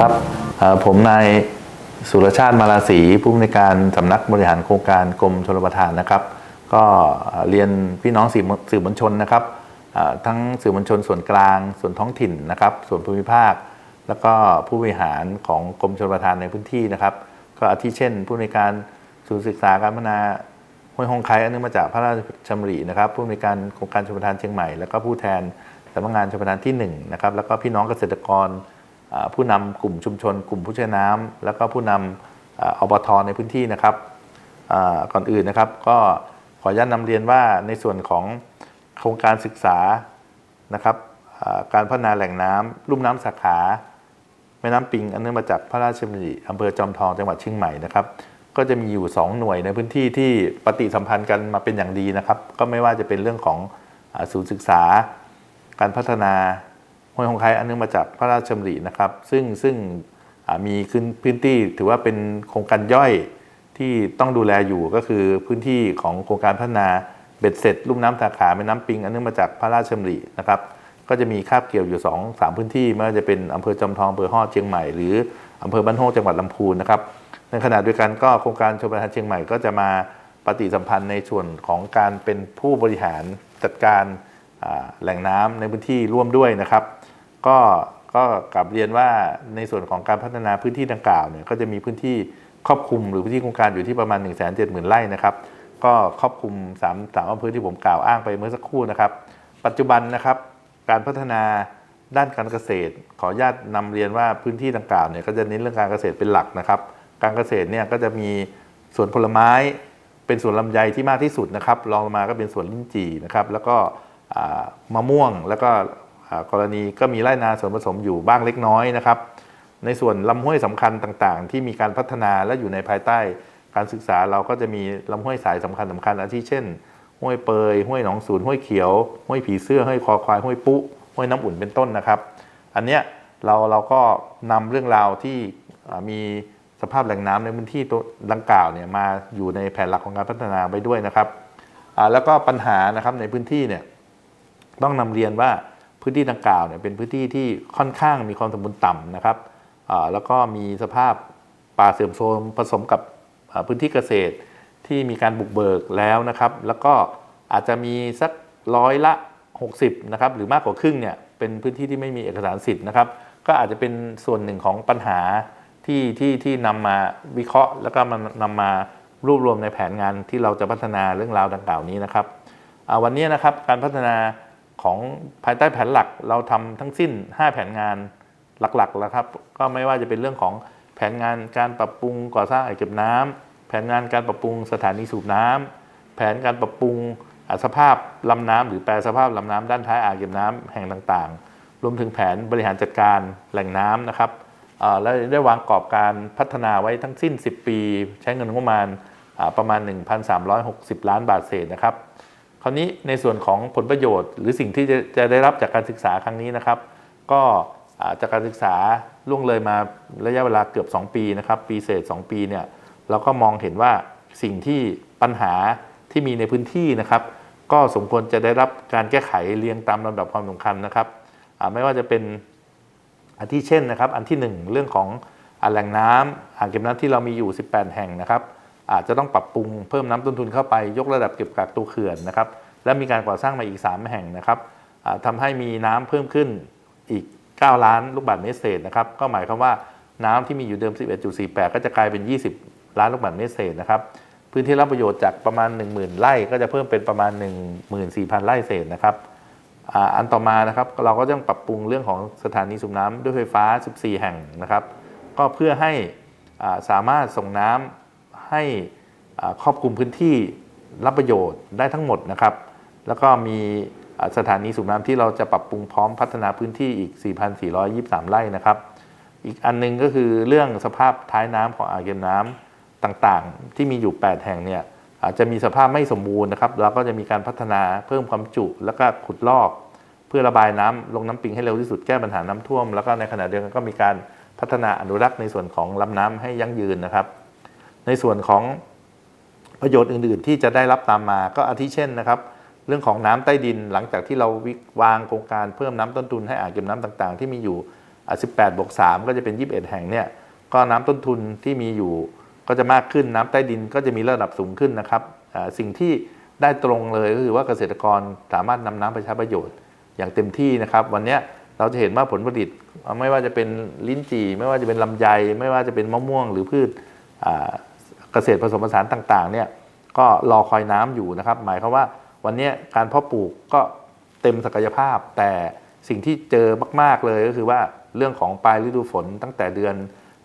ครับผมนายสุรชาติมาลาศีผู้อำนวยการสำนักบริหารโครงการกรมชลประทานนะครับ ก็เรียนพี่น้องสื่อมวลชนนะครับทั้งสื่อมวลชนส่วนกลาง ส่วนท้องถิ่นนะครับ ส่วนภูมิภาค แล้วก็ผู้บริหารของกรมชลประทานในพื้นที่นะครับ ก็อาทิเช่น ผู้อำนการศูนย์ศึกษาการพัฒนาห้วยฮงไคอันเนื่องมาจากพระราชดำรินะครับ ผู้อำนการโครงการชลประทานเชียงใหม่ แล้วก็ผู้แทนสำนักงานชลประทานที่1นะครับแล้วก็พี่น้องเกษตรกร ผู้นำกลุ่มชุมชน กลุ่มผู้ใช้น้ำแล้วก็ผู้นำอ่าอบทในพื้นที่นะครับก่อนอื่นนะครับ ก็ขออนุญาตนำเรียนว่าในส่วนของโครงการศึกษานะครับการพัฒนาแหล่งน้ำลุ่มน้ำสาขาแม่น้ำปิงอันเนื่องมาจากพระราชดำริอำเภอจอมทองจังหวัดเชียงใหม่นะครับก็จะมีอยู่ 2 หน่วยในพื้นที่ที่ปฏิสัมพันธ์กันมาเป็นอย่างดีนะครับ ก็ไม่ว่าจะเป็นเรื่องของศูนย์ศึกษา การพัฒนา ห้วยหงไคอันเนื่องมาจากพระราชดำรินะครับ ซึ่งซึ่งมีขึ้นพื้นที่ถือว่าเป็นโครงการย่อยที่ต้องดูแลอยู่ก็คือพื้นที่ของโครงการพัฒนาเบ็ดเสร็จลุ่มน้ำสาขาแม่น้ำปิง อันเนื่องมาจากพระราชดำรินะครับ ก็จะมีคาบเกี่ยวอยู่2อสามพื้นที่ไม่ว่าจะเป็นอำเภอจอมทองอำเภอฮอดเชียงใหม่หรืออำเภอบ้านโฮงจังหวัดลำพูนนะครับในขณะเดียวกันก็โครงการชมประทานเชียงใหม่ก็จะมาปฏิสัมพันธ์ในส่วนของการเป็นผู้บริหารจัดการแหล่งน้ำในพื้นที่ร่วมด้วยนะครับ ก็ก็กลับเรียนว่าในส่วนของการพัฒนาพื้นที่ดังกล่าวเนี่ยก็จะมีพื้นที่ครอบคลุมหรือพื้นที่โครงการอยู่ที่ประมาณ 1 7 0 0 0 0ไร่นะครับก็ครอบคลุม3ามสามอำเภอที่ผมกล่าวอ้างไปเมื่อสักครู่นะครับ ปัจจุบันนะครับการพัฒนาด้านการเกษตร ขออนุญาตนำเรียนว่าพื้นที่ดังกล่าวเนี่ยก็จะเน้นเรื่องการเกษตรเป็นหลักนะครับ การเกษตรเนี่ยก็จะมีสวนผลไม้เป็นสวนลำไยที่มากที่สุดนะครับรองลงมาก็เป็นสวนลิ้นจี่นะครับ แล้วก็มะม่วงแล้วก็ กรณีก็มีไร่นาส่วนผสมอยู่บ้างเล็กน้อยนะครับ ในส่วนลำห้วยสำคัญต่างๆ ที่มีการพัฒนาและอยู่ในภายใต้การศึกษาเราก็จะมีลำห้วยสายสำคัญสคัญอาทิเช่น ห้วยเปย ห้วยหนองสูนห้วยเขียว ห้วยผีเสื้อ ห้วยคอควาย ห้วยปุ๊ ห้วยน้ำอุ่นเป็นต้นนะครับ อันเนี้ยเราเราก็นำเรื่องราวที่มีสภาพแหล่งน้ำในพื้นที่ตัวดังกล่าวเนี่ยมาอยู่ในแผนหลักของการพัฒนาไปด้วยนะครับแล้วก็ปัญหานะครับในพื้นที่เนี่ยต้องนำเรียนว่า พื้นที่ดังกล่าวเนี่ยเป็นพื้นที่ที่ค่อนข้างมีความสมบูรณ์ต่ำนะครับแล้วก็มีสภาพป่าเสื่อมโทรมผสมกับพื้นที่เกษตรที่มีการบุกเบิกแล้วนะครับ แล้วก็อาจจะมีสักร้อยละ 60นะครับหรือมากกว่าครึ่งเนี่ยเป็นพื้นที่ที่ไม่มีเอกสารสิทธิ์นะครับ ก็อาจจะเป็นส่วนหนึ่งของปัญหาที่ที่ที่นำมาวิเคราะห์ แล้วก็มันำมารวบรวมในแผนงานที่เราจะพัฒนาเรื่องราวดังกล่าวนี้นะครับวันนี้นะครับการพัฒนา ของภายใต้แผนหลักเราทำทั้งสิ้น 5 แผนงานหลักๆแล้วครับก็ไม่ว่าจะเป็นเรื่องของแผนงานการปรับปรุงก่อสร้างอ่างเก็บน้ำแผนงานการปรับปรุงสถานีสูบน้ำแผนการปรับปรุงอสภาพลำน้ำหรือแปลสภาพลำน้ำด้านท้ายอ่างเก็บน้ำแห่งต่างๆ รวมถึงแผนบริหารจัดการแหล่งน้ำนะครับและได้วางกรอบการพัฒนาไว้ทั้งสิ้น 10 ปี ใช้เงินงบประมาณอ่าประมาณ 1,360 ล้านบาทเศษนะครับ คราวนี้ในส่วนของผลประโยชน์ หรือสิ่งที่จะจะได้รับจากการศึกษาครั้งนี้นะครับ ก็จากการศึกษาล่วงเลยมาระยะเวลาเกือบ 2 ปีนะครับ ปีเศษ 2 ปีเนี่ยเราก็มองเห็นว่าสิ่งที่ปัญหาที่มีในพื้นที่นะครับ ก็สมควรจะได้รับการแก้ไขเรียงตามลำดับความสำคัญนะครับไม่ว่าจะเป็นอันที่เช่นนะครับ อันที่ 1 เรื่องของอแหล่งน้ำอ่างเก็บน้ำที่เรามีอยู่ 18 แห่งนะครับ อาจจะต้องปรับปรุงเพิ่มน้ำต้นทุนเข้าไปยกระดับเก็บกักตัวเขื่อนนะครับและมีการก่อสร้างมาอีก 3 แห่งนะครับอ่าทำให้มีน้ำเพิ่มขึ้นอีก 9 ล้านลูกบาศก์เมตรเศษนะครับก็หมายความว่าน้ำที่มีอยู่เดิม 11.48 ก็จะกลายเป็น 20 ล้านลูกบาศก์เมตรเศษนะครับพื้นที่รับประโยชน์จากประมาณ 10,000 ไร่ก็จะเพิ่มเป็นประมาณ 14,000 ไร่เศษนะครับอันต่อมานะครับเราก็ต้องปรับปรุงเรื่องของสถานีสูบน้ำด้วยไฟฟ้า 14 แห่งนะครับ ก็เพื่อให้สามารถส่งน้ำ ให้ครอบคลุมพื้นที่รับประโยชน์ได้ทั้งหมดนะครับ แล้วก็มีสถานีสูบน้ำที่เราจะปรับปรุงพร้อมพัฒนาพื้นที่อีก 4,423 ไร่นะครับ อีกอันหนึงก็คือเรื่องสภาพท้ายน้ำของอ่างเก็บน้ำต่างๆ ที่มีอยู่ 8 แห่งเนี่ยอาจจะมีสภาพไม่สมบูรณ์นะครับเราก็จะมีการพัฒนาเพิ่มความจุ แล้วก็ขุดลอก เพื่อระบายน้ำลงน้ำปิงให้เร็วที่สุดแก้ปัญหาน้ำท่วม แล้วก็ในขณะเดียวกันก็มีการพัฒนาอนุรักษ์ในส่วนของลำน้ำให้ยั่งยืนนะครับ ในส่วนของประโยชน์อื่น ๆ ที่จะได้รับตามมาก็อาทิเช่นนะครับ เรื่องของน้ำใต้ดินหลังจากที่เราวางโครงการเพิ่มน้ำต้นทุนให้อ่างเก็บน้ำต่างๆ ที่มีอยู่ 18บวก3ก็จะเป็น 21 แห่งเนี่ยก็น้ำต้นทุนที่มีอยู่ก็จะมากขึ้นน้ำใต้ดินก็จะมีระดับสูงขึ้นนะครับสิ่งที่ได้ตรงเลยก็คือว่าเกษตรกรสามารถนำน้ำไปใช้ประโยชน์อย่างเต็มที่นะครับ วันนี้เราจะเห็นว่าผลผลิตไม่ว่าจะเป็นลิ้นจี่ ไม่ว่าจะเป็นลำไย ไม่ว่าจะเป็นมะม่วงหรือพืช เกษตรผสมผสานต่างๆเนี่ยก็รอคอยน้ำอยู่นะครับ หมายความว่าวันนี้การเพาะปลูกก็เต็มศักยภาพ แต่สิ่งที่เจอมาก ๆเลยก็คือว่าเรื่องของปลายฤดูฝนตั้งแต่เดือน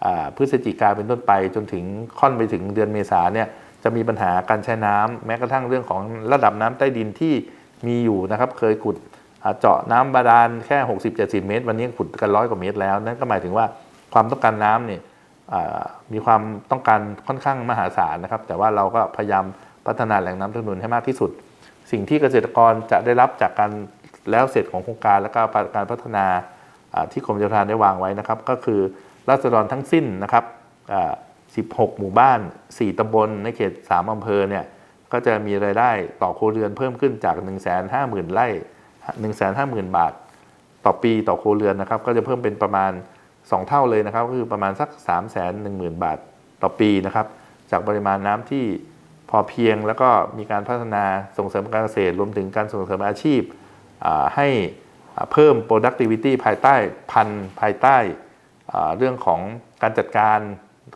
อพฤศจิกาเป็นต้นไป จนถึงค่อนไปถึงเดือนเมษาเนี่ยจะมีปัญหาการใช้น้ำแม้กระทั่งเรื่องของระดับน้ำใต้ดินที่มีอยู่นะครับเคยขุดเจาะน้ำบาดาลแค่ 60-70 เมตร วันนี้ขุดกันร้อยกว่าเมตรแล้ว นั่นก็หมายถึงว่าความต้องการน้ำเนี่ย มีความต้องการค่อนข้างมหาศาลนะครับ แต่ว่าเราก็พยายามพัฒนาแหล่งน้ำต้นทุนให้มากที่สุด สิ่งที่เกษตรกรจะได้รับจากการแล้วเสร็จของโครงการและก็การพัฒนาที่กรมชลประทานได้วางไว้นะครับ ก็คือราษฎรทั้งสิ้นนะครับ 16 หมู่บ้าน 4 ตำบลในเขต 3 อำเภอเนี่ยก็จะมีรายได้ต่อครัวเรือนเพิ่มขึ้นจาก 150,000ไร่150,000 บาท ต่อปีต่อครัวเรือนนะครับ ก็จะเพิ่มเป็นประมาณ 2 เท่าเลยนะครับก็คือประมาณสัก 310,000 บาทต่อปีนะครับ จากปริมาณน้ำที่พอเพียงแล้วก็มีการพัฒนาส่งเสริมการเกษตร รวมถึงการส่งเสริมอาชีพให้เพิ่ม productivity ภายใต้พันธุ์ภายใต้เรื่องของการจัดการ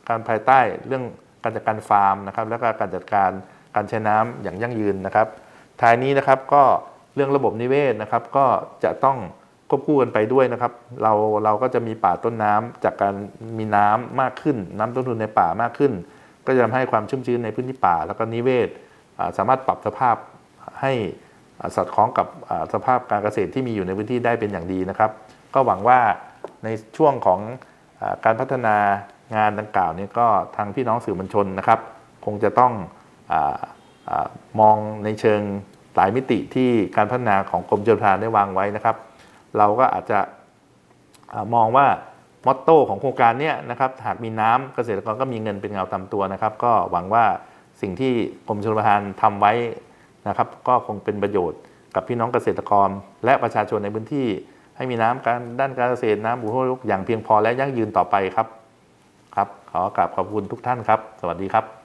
การภายใต้เรื่องการจัดการฟาร์มนะครับแล้วก็การจัดการการใช้น้ำอย่างยั่งยืนนะครับท้ายนี้นะครับก็เรื่องระบบนิเวศนะครับก็จะต้อง ควบคู่กันไปด้วยนะครับ เราเราก็จะมีป่าต้นน้ำจากการมีน้ำมากขึ้น น้ำต้นทุนในป่ามากขึ้น ก็จะทำให้ความชุ่มชื้นในพื้นที่ป่า แล้วก็นิเวศสามารถปรับสภาพให้สอดคล้องกับสภาพการเกษตรที่มีอยู่ในพื้นที่ได้เป็นอย่างดีนะครับ ก็หวังว่าในช่วงของอการพัฒนางานดังกล่าวนี้ก็ทางพี่น้องสื่อมวลชนนะครับ คงจะต้องอามามองในเชิงหลายมิติที่การพัฒนาของกรมชลประทานได้วางไว้นะครับ เราก็อาจจะอมองว่ามอตโต้ของโครงการนี้นะครับหากมีน้ำเกษตรกรก็มีเงินเป็นเงาตามตัวนะครับ ก็หวังว่าสิ่งที่กรมชลประทานทำไว้นะครับ ก็คงเป็นประโยชน์กับพี่น้องเกษตรกร และประชาชนในพื้นที่ ให้มีน้ำการด้านการเกษตรน้ำบุโภคอย่างเพียงพอและยั่งยืนต่อไปครับครับ ขอกราบขอบคุณทุกท่านครับ สวัสดีครับ